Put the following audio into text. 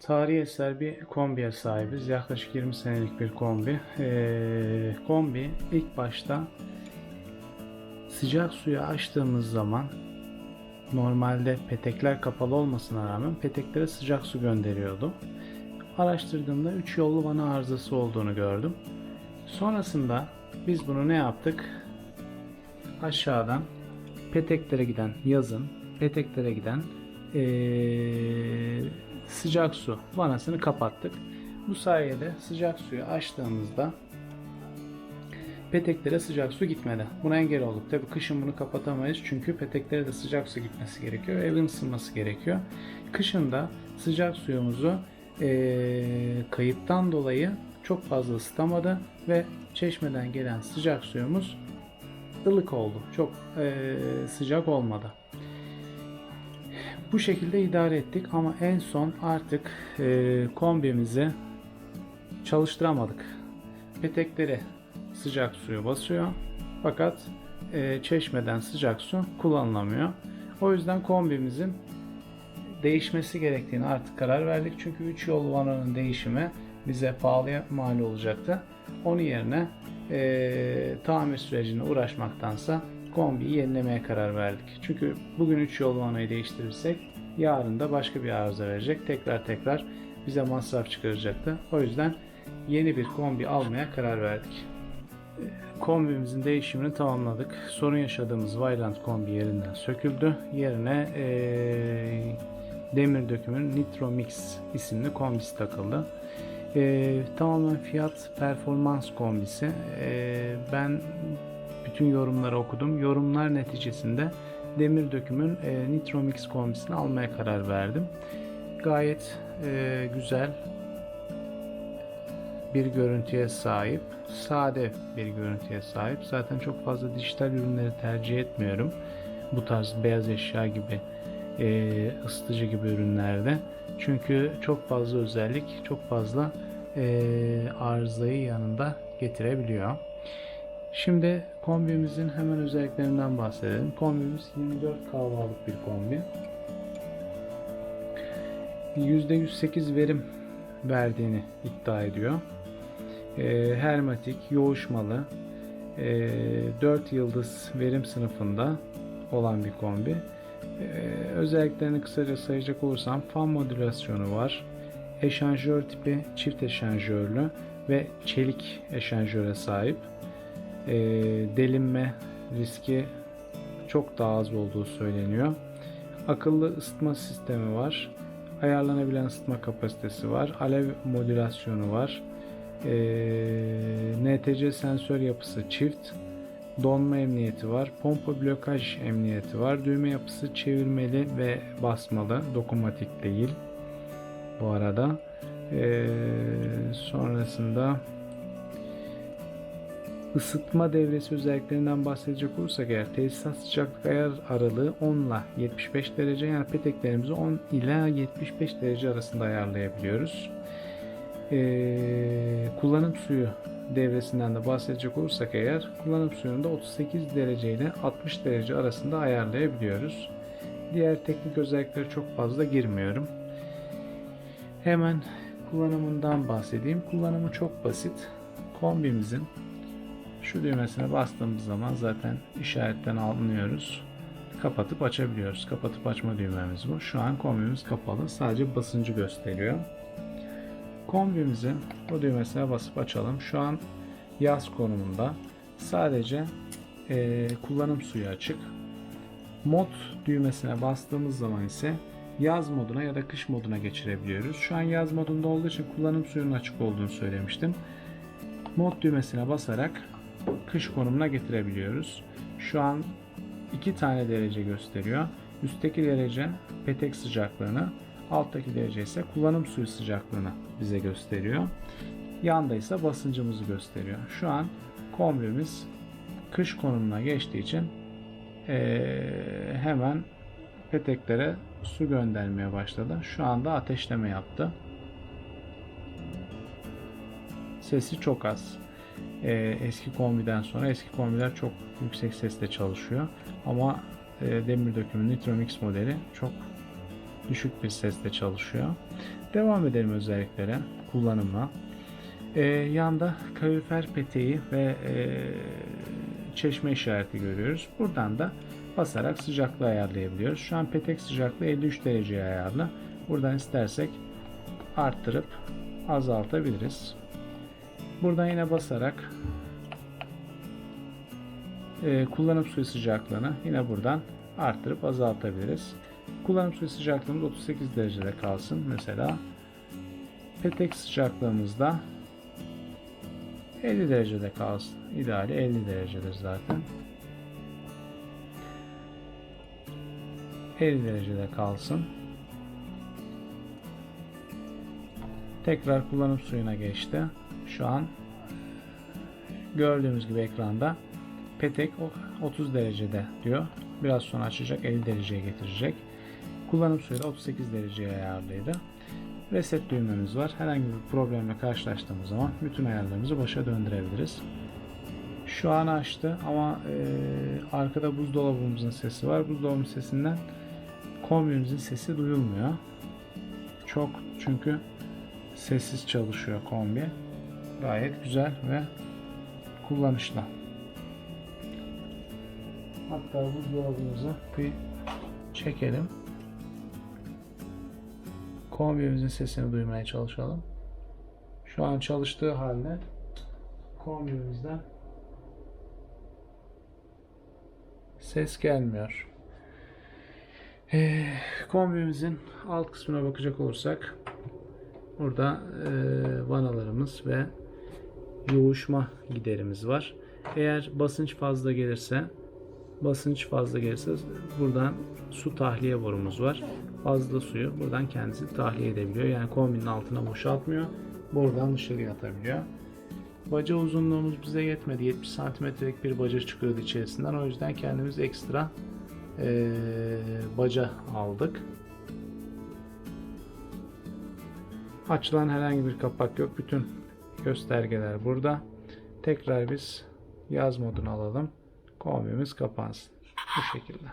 Tarihi eser bir kombiye sahibiz. Yaklaşık 20 senelik bir kombi. Ee, kombi ilk başta sıcak suyu açtığımız zaman normalde petekler kapalı olmasına rağmen peteklere sıcak su gönderiyordu. Araştırdığımda 3 yollu vana arızası olduğunu gördüm. Sonrasında biz bunu ne yaptık? Aşağıdan peteklere giden yazın peteklere giden ee, sıcak su vanasını kapattık. Bu sayede sıcak suyu açtığımızda peteklere sıcak su gitmedi. Buna engel olduk. Tabi kışın bunu kapatamayız çünkü peteklere de sıcak su gitmesi gerekiyor. Evin ısınması gerekiyor. Kışın da sıcak suyumuzu eee, kayıptan dolayı çok fazla ısıtamadı ve çeşmeden gelen sıcak suyumuz ılık oldu. Çok eee, sıcak olmadı. Bu şekilde idare ettik ama en son artık eee, kombimizi çalıştıramadık. Petekleri sıcak suyu basıyor fakat eee, çeşmeden sıcak su kullanılamıyor. O yüzden kombimizin değişmesi gerektiğini artık karar verdik. Çünkü 3 yol vananın değişimi bize pahalıya mal olacaktı. Onun yerine eee, tamir sürecine uğraşmaktansa kombiyi yenilemeye karar verdik. Çünkü bugün 3 yol vanayı değiştirirsek yarın da başka bir arıza verecek. Tekrar tekrar bize masraf çıkaracaktı. O yüzden yeni bir kombi almaya karar verdik. Kombimizin değişimini tamamladık. Sorun yaşadığımız Valiant kombi yerinden söküldü. Yerine eee, demir dökümün Nitro Mix isimli kombisi takıldı. Eee, tamamen fiyat performans kombisi. Eee, ben bütün yorumları okudum. Yorumlar neticesinde demir dökümün eee, Nitro Mix kombisini almaya karar verdim. Gayet eee, güzel, bir görüntüye sahip. Sade bir görüntüye sahip. Zaten çok fazla dijital ürünleri tercih etmiyorum. Bu tarz beyaz eşya gibi, e, ısıtıcı gibi ürünlerde. Çünkü çok fazla özellik, çok fazla e, arızayı yanında getirebiliyor. Şimdi kombimizin hemen özelliklerinden bahsedelim. Kombimiz 24 kahvalık bir kombi. %108 verim verdiğini iddia ediyor. E, hermetik, yoğuşmalı, e, 4 yıldız verim sınıfında olan bir kombi. E, özelliklerini kısaca sayacak olursam fan modülasyonu var. Eşanjör tipi çift eşanjörlü ve çelik eşanjöre sahip. E, delinme riski çok daha az olduğu söyleniyor. Akıllı ısıtma sistemi var. Ayarlanabilen ısıtma kapasitesi var. Alev modülasyonu var. Ee, NTC sensör yapısı çift. Donma emniyeti var. Pompa blokaj emniyeti var. Düğme yapısı çevirmeli ve basmalı. Dokunmatik değil. Bu arada. Ee, sonrasında Isıtma devresi özelliklerinden bahsedecek olursak eğer tesisat sıcaklık ayar aralığı 10 ile 75 derece yani peteklerimizi 10 ila 75 derece arasında ayarlayabiliyoruz. Ee, kullanım suyu devresinden de bahsedecek olursak eğer kullanım suyunu da 38 derece ile 60 derece arasında ayarlayabiliyoruz. Diğer teknik özelliklere çok fazla girmiyorum. Hemen kullanımından bahsedeyim. Kullanımı çok basit. Kombimizin şu düğmesine bastığımız zaman zaten işaretten anlıyoruz. Kapatıp açabiliyoruz. Kapatıp açma düğmemiz bu. Şu an kombimiz kapalı. Sadece basıncı gösteriyor. Kombimizin bu düğmesine basıp açalım. Şu an yaz konumunda. Sadece eee, kullanım suyu açık. Mod düğmesine bastığımız zaman ise yaz moduna ya da kış moduna geçirebiliyoruz. Şu an yaz modunda olduğu için kullanım suyunun açık olduğunu söylemiştim. Mod düğmesine basarak kış konumuna getirebiliyoruz. Şu an 2 tane derece gösteriyor. Üstteki derece petek sıcaklığını, alttaki derece ise kullanım suyu sıcaklığını bize gösteriyor. Yanda ise basıncımızı gösteriyor. Şu an kombimiz kış konumuna geçtiği için eee, hemen peteklere su göndermeye başladı. Şu anda ateşleme yaptı. Sesi çok az. Ee, eski kombiden sonra eski kombiler çok yüksek sesle çalışıyor. Ama e, demir dökümü Nitro Mix modeli çok düşük bir sesle çalışıyor. Devam edelim özelliklere, kullanıma. Ee, yanda kalorifer peteği ve e, çeşme işareti görüyoruz. Buradan da basarak sıcaklığı ayarlayabiliyoruz. Şu an petek sıcaklığı 53 dereceye ayarlı. Buradan istersek arttırıp azaltabiliriz. Buradan yine basarak e, kullanım suyu sıcaklığını yine buradan arttırıp azaltabiliriz. Kullanım suyu sıcaklığımız 38 derecede kalsın. Mesela petek sıcaklığımızda 50 derecede kalsın. İdeali 50 derecedir zaten. 50 derecede kalsın. Tekrar kullanım suyuna geçti. Şu an gördüğümüz gibi ekranda petek o- 30 derecede diyor. Biraz sonra açacak 50 dereceye getirecek. Kullanım da 38 dereceye ayarlıydı. Reset düğmemiz var. Herhangi bir problemle karşılaştığımız zaman bütün ayarlarımızı başa döndürebiliriz. Şu an açtı ama e, arkada buzdolabımızın sesi var. Buzdolabının sesinden kombimizin sesi duyulmuyor. Çok çünkü sessiz çalışıyor kombi. Gayet güzel ve kullanışlı. Hatta buzdolabımızı bir çekelim. Kombimizin sesini duymaya çalışalım. Şu an çalıştığı halde kombimizden ses gelmiyor. Ee, kombimizin alt kısmına bakacak olursak burada e, vanalarımız ve yoğuşma giderimiz var. Eğer basınç fazla gelirse basınç fazla gelirse buradan su tahliye borumuz var. Fazla suyu buradan kendisi tahliye edebiliyor. Yani kombinin altına boşaltmıyor. Buradan dışarıya atabiliyor. Baca uzunluğumuz bize yetmedi. 70 santimetrelik bir baca çıkıyordu içerisinden. O yüzden kendimiz ekstra eee, baca aldık. Açılan herhangi bir kapak yok. Bütün göstergeler burada. Tekrar biz yaz modunu alalım. Kombimiz kapansın. Bu şekilde.